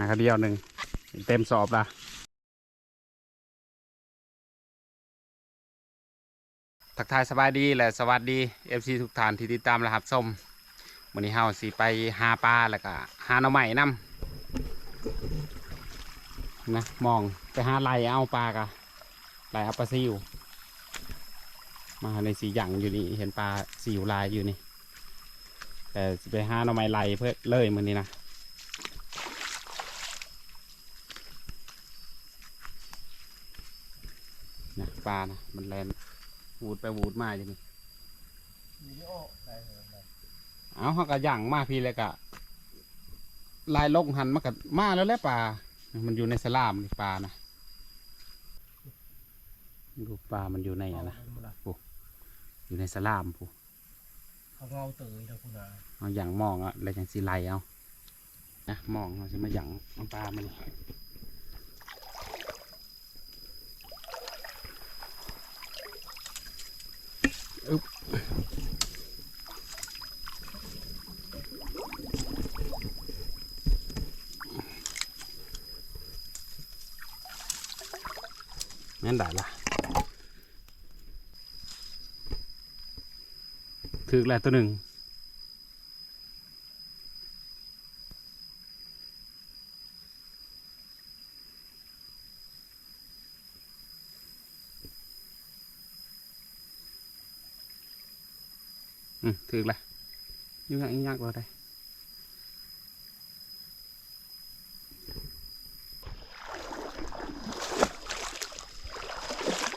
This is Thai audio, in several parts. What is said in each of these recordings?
าคาเดียวหนึ่งเต็มสอบละทักทายสบายดีและสวัสดี FC ทุกท่านที่ติดตามและรับชมวันนี้เฮาสิไปหาปลาแล้วก็หาหน่อไม้นำนะมองไปหาไหลเอาปลากะไหลเอาปลาซิวมาในสีหยังอยู่นี่เห็นปลาซิวลายอยู่นี่แต่ไปหาหน่อไม้ไหลเพื่อเลยมันนี้นะ นะป ลานะมันแลนวูดไปวูดมาอย่างนี้วิดีโอได้เหรอได้เอาเขาก็ย่างมาพี่เลยกะลายลงหันมากับมาแล้วแหละปลา มันอยู่ในสลามนี่ปลานะดูปลา มันอยู่ในอะนะเอาเป็นเวลาอยู่ในสลามผู้เขาเงาเตยนะคุณอาเอาย่างมองอะแล้วจังสีไลเอานะมองเราจะมาย่างเอาปลามัน นี่นได้ละถือแล้วตัวหนึ่ง อืมถึกละยุ่งยากยุ่งยากเราได้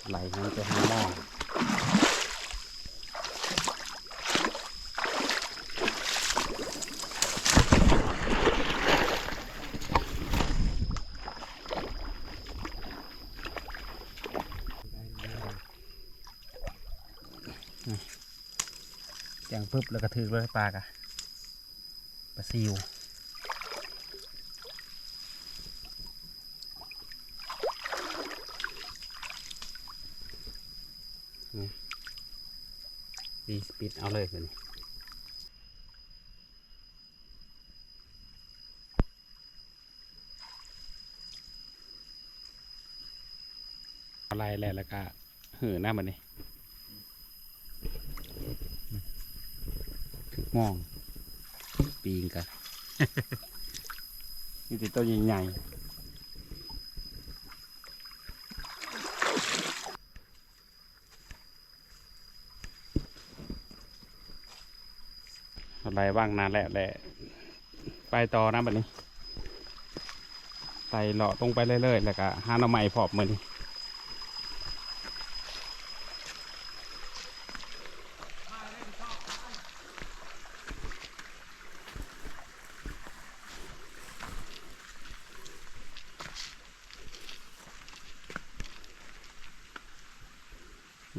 ไหลมันไปหาหม้อเสียงปึ๊บแล้วก็ถึกเลยปลากะปลาซิวนี่ดีสปีดเอาเลยเลยอะไรแหละแล้วก็หือหน้ามันนี่ถึก มอง ปีงกันนี่ติดตัวใหญ่ๆอะไรบ้างนานแล้วแหละ ไปต่อนะบัดนี้ไต่เลาะตรงไปเรื่อยๆ แล้วก็หาหน่อไม้พอบมือนี้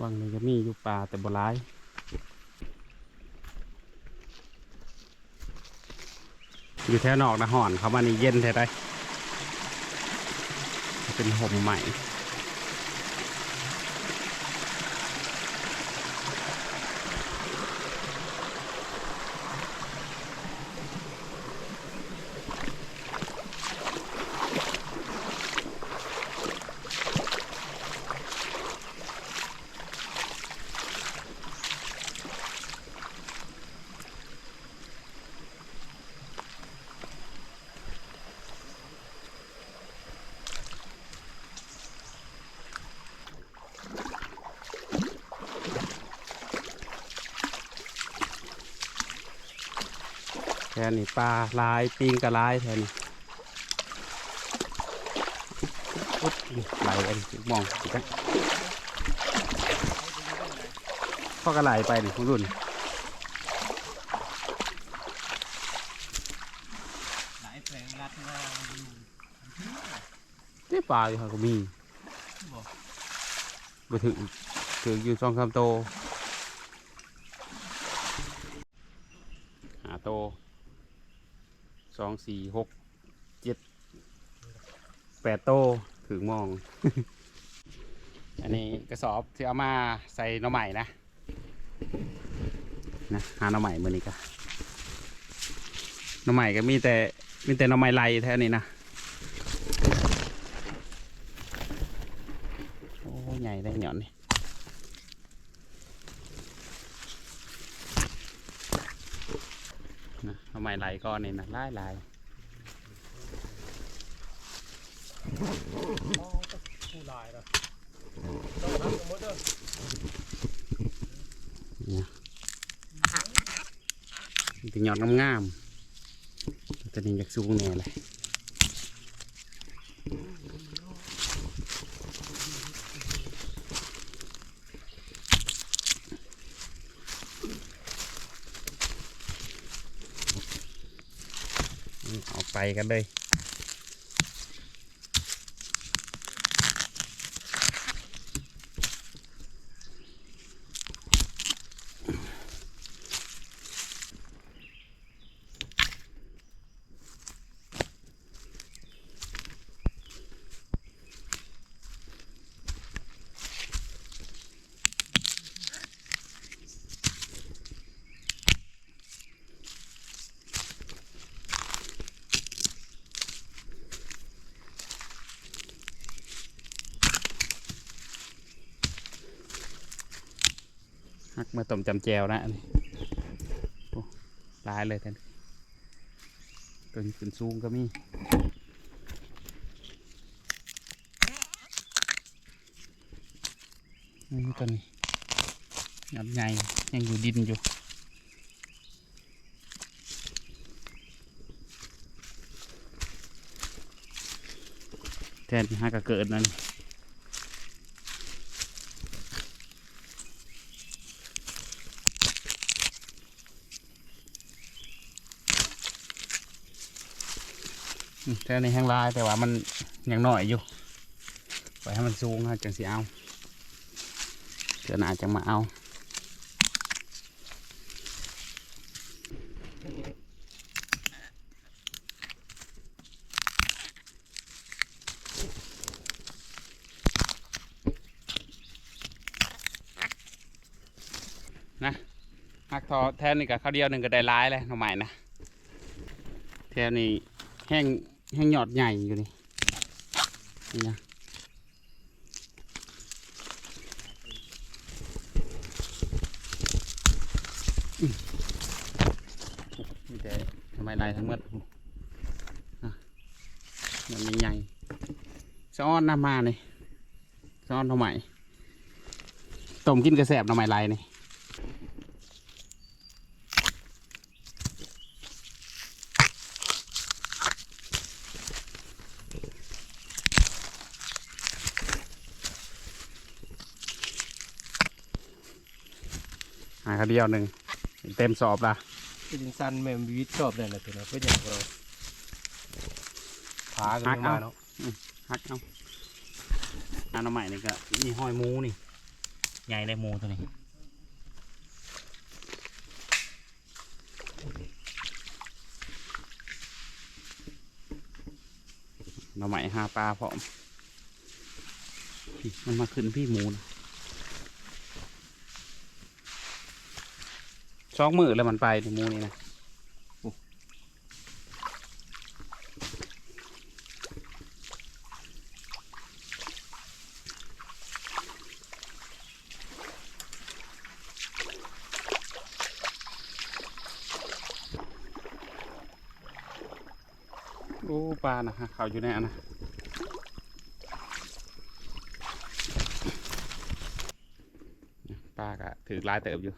ว่างนี้ก็มีอยู่ป่าแต่บ่ร้ายอยู่แถวนอกนะห่อนเขามานี่เย็นแท้ได้เป็นห่มใหม่ แค่นี้ปลาลายปิงกระลายแทนนี่ไหลอันนี้มองสิกันพ่อกระไหลไปนี่คุณรุ่นที่ปลาอยู่ค่ะก็มีบอกมาถึงถึงอยู่สองสามโต สี่หกเจ็ดแปดโตถึงมอง อันนี้กระสอบที่เอามาใส่หน่อใหม่นะนะหาน่อใหม่มื่อนี้ก็หน่อใหม่ก็มีแต่มีแต่หน่อใหม่ไรแท่นี้นะโอ้ใหญ่ได้หย่อนนี่นะหน่อใหม่ไรก้อนนี่นะลายลาย ผู้ลายนะต้องทำสมมติเด้อเนี่ยเป็นหยอดงามๆจะนี่อยากสูงแน่เลยเอาไปกันเลย ฮักมาต้มจำแจวนะนนี้โอ้ลายเลยท่านตัวนี้ขึ้นสูงก็มีนี่ตัวนี้ยับใหญ่ยังอยู่ดินอยู่แทนที่ห้ากระเกิดนั่น แต่ในแห้งลายแต่ว่ามันยังหน่อยอยู่ไว้ให้มันสูงฮะจังสิเอาเดี๋ยวหนาจังมาเอานะหักทอแทนนี่กับข้าวเดียวหนึ่งก็ได้ร้ายเลยหน่อไม้นะแทนนี่แห้ง แห้งหยอดใหญ่อยู่นี่นี่นะมีแต่ทำไมลายทั้งหมดมันมีใหญ่ซ้อนน้ำมาเลยซ้อนทำไมต้มกินกระแสบทำไมลายนี่ หาข้าว เดียวหนึ่งเต็มสอบละเป็นสันแม่มวิทย์ชอบเลยนะตัวนะเพื่อนอย่างเราพากันลงมาเนาะฮักเอาอันเอาใหม่นี่ก็มีห้อยหมูนี่ใหญ่ได้หมูตัวนี้หน่อไม้หาปลาพร้อมพี่มันมาขึ้นพี่หมูนะ สองมือแล้วมันไปในมูนี่นะโอ้ปลานะฮะเขาอยู่ในอันนะปลากะถือลายเติบอยู่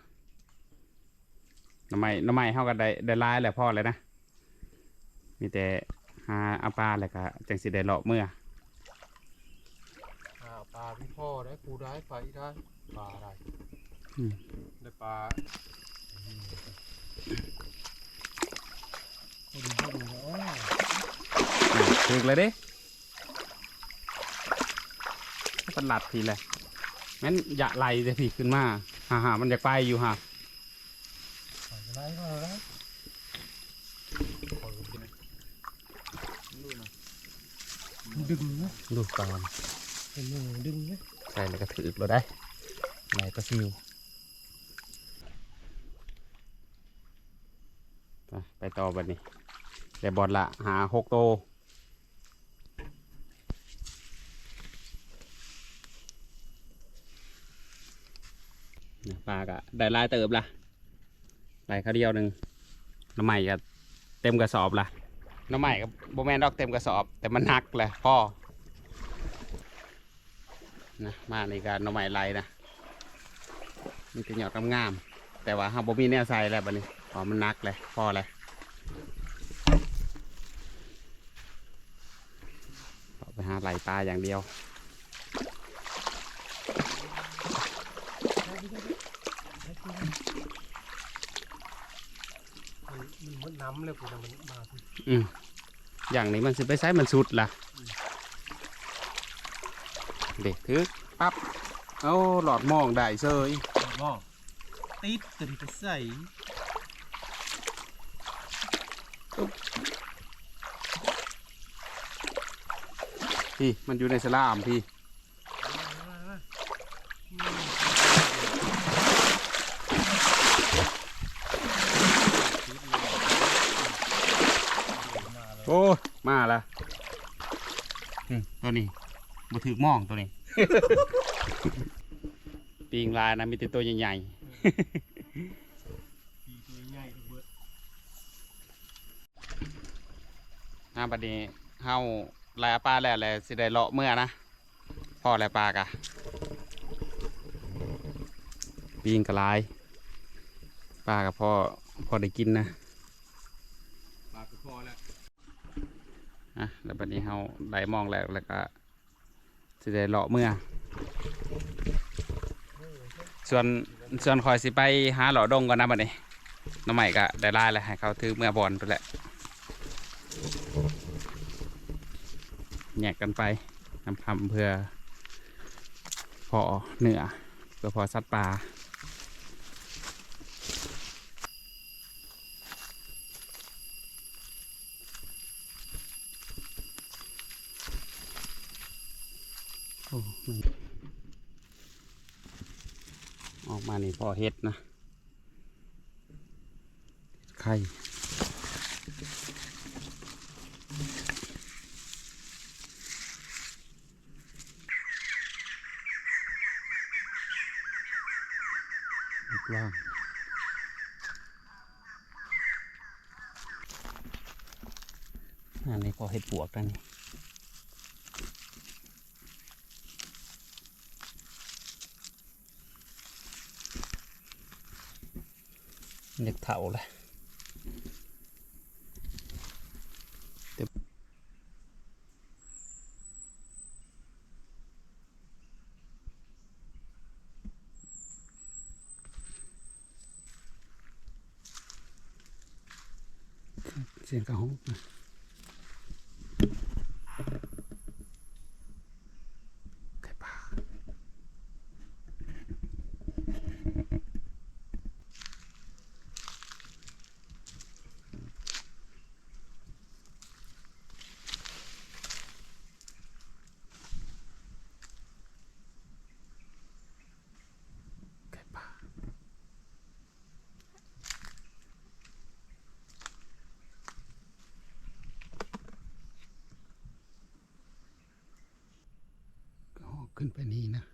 น้ำไม้หน้ำไม้เข้ากันได้ได้ลายแหละพ่อเลยนะ มีแต่หาเอาปลาแหละก็จังสิได้เลาะเมื่ออ่าปลาพี่พ่อได้ปูได้ไฟได้ปลาอะไรอืม ได้ปลาเขาดูเขาดูนะอ้อถึกเลยเด้ตลัดทีเลยงั้นอย่าไหลจะผีขึ้นมาหาหามันจะไปอยู่ฮะ ปล่อยอะไรก็ได้ปล่อยลงไปเลย ดึงนะดูก่อนเป็นมือดึงนะใส่แล้วก็ถือเราได้ไหนปลาซิวไปไปต่อบัดนี้แต่บอดละหาหกโตวนะปลาก็ได้หลายเติบละไหลข้าวเดียวหนึ่งน้ำใหม่ก็เต็มกระสอบละน้ำใหม่ก็โบแมนดอกเต็มกระสอบ แต่มันหนักแหละพ่อ นะมาในการน้ำใหม่ไหลนะมีแต่หยอดงามๆแต่ว่าห้าบ่มีแนวใส่แล้วบัดนี้พอมันหนักเลยพ่อเลยเอาไปหาไหลปลาอย่างเดียวมันมันเหมือนน้ำเลยกูนะมันมาสิอืมอย่างนี้มันสิไปใช้มันสุดล่ะ เด็กทึกปั๊บเอาหลอดมองได้เซยบ่ติดจนไปใส่พี่มันอยู่ในสลามพี่โอ้ยมาละอืมตัวนี้ บ่ถือมองตัวนี้ ปีงลายนะมีแต่ตัวใหญ่ปีตัวใหญ่ทั้งเบิดๆน้าบัดนี้เฮาลายปลาแล้วแหละสิได้เลาะเมื่อนะพ่อลายปลากะปีงกระลายปลากับพ่อพอได้กินนะปลาก็พอแล้วอะแล้วบัดนี้เฮาได้มองแล้วแล้วก็ สิได้เลาะเมื่อ ส่วนส่วนคอยสิไปหาหล่อดงก่อนนะบัดนี้น้องใหม่ก็ได้ไล่แล้วให้เขาถือเมื่อบอลไปแหละแยกกันไปนำคำเพื่อพอเหนือเพื่อพอสัตว์ป่า ออกมานี่พอเฮ็ดนะไข่ว่างอันนี้พอเห็ดปวกแล้วนี่ เด็กเถาเลยเดี๋ยวเสียงกระห้องนะไก่ป่าไก่ป่าก็ ขึ้นไปนี้นะ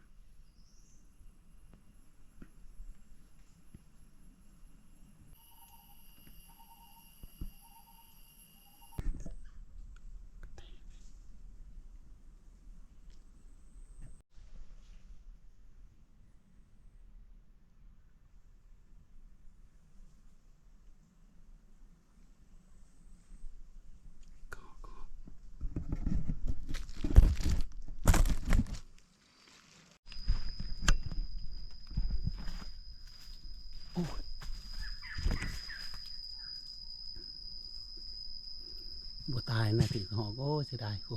นะถือหอกโอ้เสียดายกู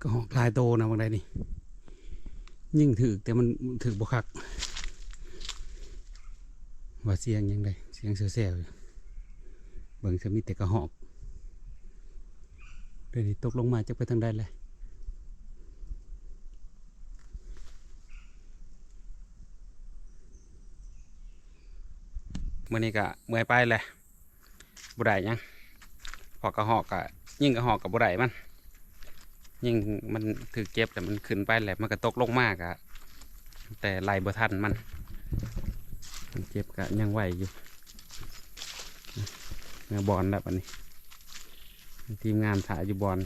ก็หอกลายโตนะบางใดนี่ยิ่งถือแต่มันถือบ่คัก ว่าเสียงยังไงเสียงเสียวๆเบิ่งจะมีแต่กระหอกเดี๋ยวนี้ตกลงมาจะไปทางใดเลยมื่อนี้ก็เมื่อยไปเลยบุได้ยังพอกระหอกกะยิ่งกระหอกกับบุได้มัน ยิ่งมันถือเก็บแต่มันขึ้นไปแหละมันก็ตกลงมากอะแต่ไหลบ่ทันมัน มันเจ็บกะยังไหวอยู่เนื้อบอลแล้ววันนี้ ทีมงานถ่ายอยู่บอล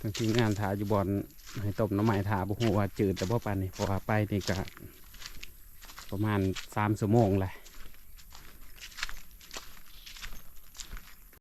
ทางทีมงานถ่ายอยู่บอลให้ตบน้ำใหม่ถ่าบุหัวจืดแต่พ่อปันนี่พอไปนี่กะประมาณสามชั่วโมงแหละ